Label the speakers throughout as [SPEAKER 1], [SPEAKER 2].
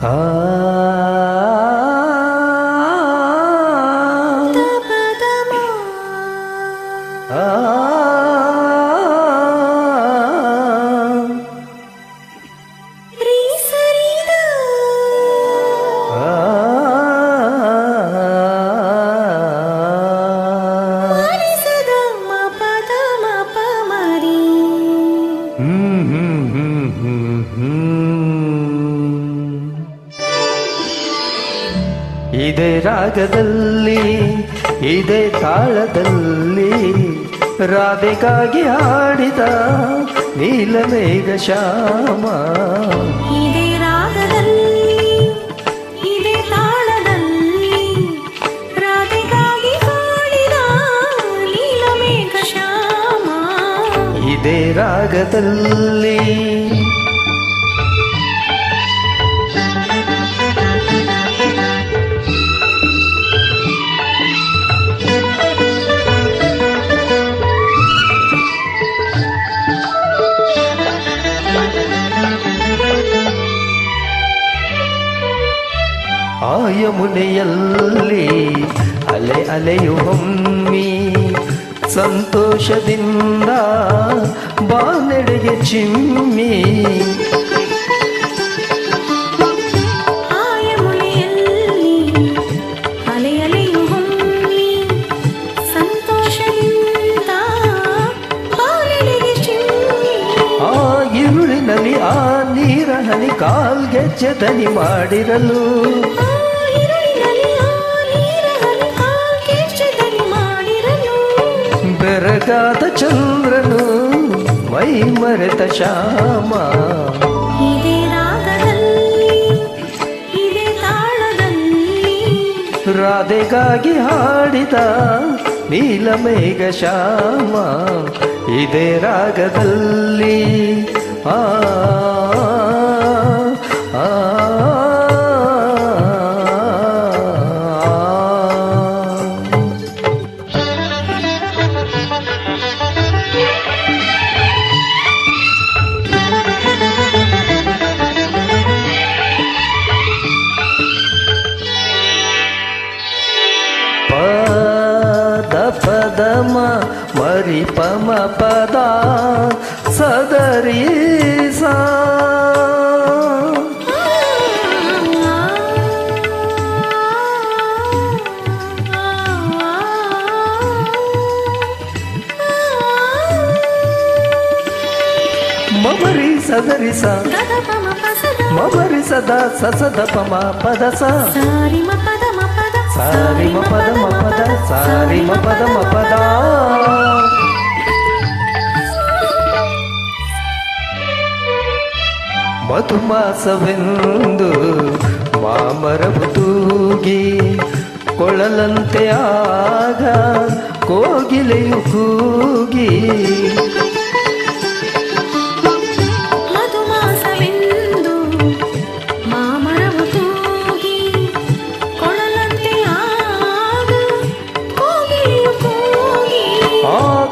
[SPEAKER 1] ಆ ಇದೇ ರಾಗದಲ್ಲಿ ಇದೇ ತಾಳದಲ್ಲಿ ರಾಧೆಗಾಗಿ ಹಾಡಿದ ನೀಲಮೇಘ ಶ್ಯಾಮ.
[SPEAKER 2] ಇದೇ ರಾಗದಲ್ಲಿ ಇದೇ ತಾಳದಲ್ಲಿ ರಾಧೆಗಾಗಿ ಹಾಡಿದ ನೀಲಮೇಘ ಶ್ಯಾಮ.
[SPEAKER 1] ಇದೇ ರಾಗದಲ್ಲಿ ಆ ಯಮುನೆಯಲ್ಲಿ ಅಲೆ ಅಲೆಯು ಹೊಮ್ಮಿ ಸಂತೋಷದಿಂದ ಬಾನೆಡೆಗೆ ಚಿಮ್ಮಿ.
[SPEAKER 2] ಆ ಯಮುನೆಯಲ್ಲಿ ಅಲೆ
[SPEAKER 1] ಬೆರಗಾದ ಚಂದ್ರನು ಮೈ ಮರೆತ ಶ್ಯಾಮ
[SPEAKER 2] ಇದೇ ರಾಗದಲ್ಲಿ ಇದೇ ತಾಳದಲ್ಲಿ
[SPEAKER 1] ರಾಧೆಗಾಗಿ ಹಾಡಿದ ನೀಲಮೇಘ ಶ್ಯಾಮ ಇದೇ ರಾಗದಲ್ಲಿ పదమ మరి పమ పద సదరి మరి సదరి సా మరి సదా సద పమా పద సా.
[SPEAKER 2] ಸಾರಿ ಮ ಪದ ಮ ಪದ
[SPEAKER 1] ಸಾರಿ ಮ ಪದ. ಮ ಪದ ಮಧುಮಾಸವೆಂದು ಮಾಮರವು ತೂಗಿ ಕೊಳಲಂತೆ ಆಗ ಕೋಗಿಲೆಯು ಕೂಗಿ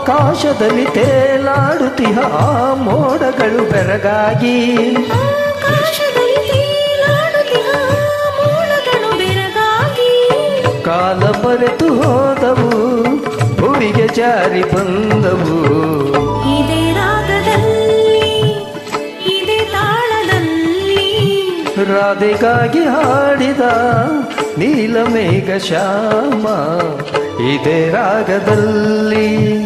[SPEAKER 1] ಆಕಾಶದಲ್ಲಿ ತೇಲಾಡುತ್ತಿಹ ಆ ಮೋಡಗಳು ಬೆರಗಾಗಿ. ಕಾಲ ಮರೆತು ಹೋದವು ಭುವಿಗೆ ಜಾರಿ ಬಂದವು.
[SPEAKER 2] ಇದೇ ರಾಗದಲ್ಲಿ ಇದೇ ತಾಳದಲ್ಲಿ.
[SPEAKER 1] ರಾಧೆಗಾಗಿ ಹಾಡಿದ ನೀಲಮೇಘ ಶ್ಯಾಮ ಇದೇ ರಾಗದಲ್ಲಿ.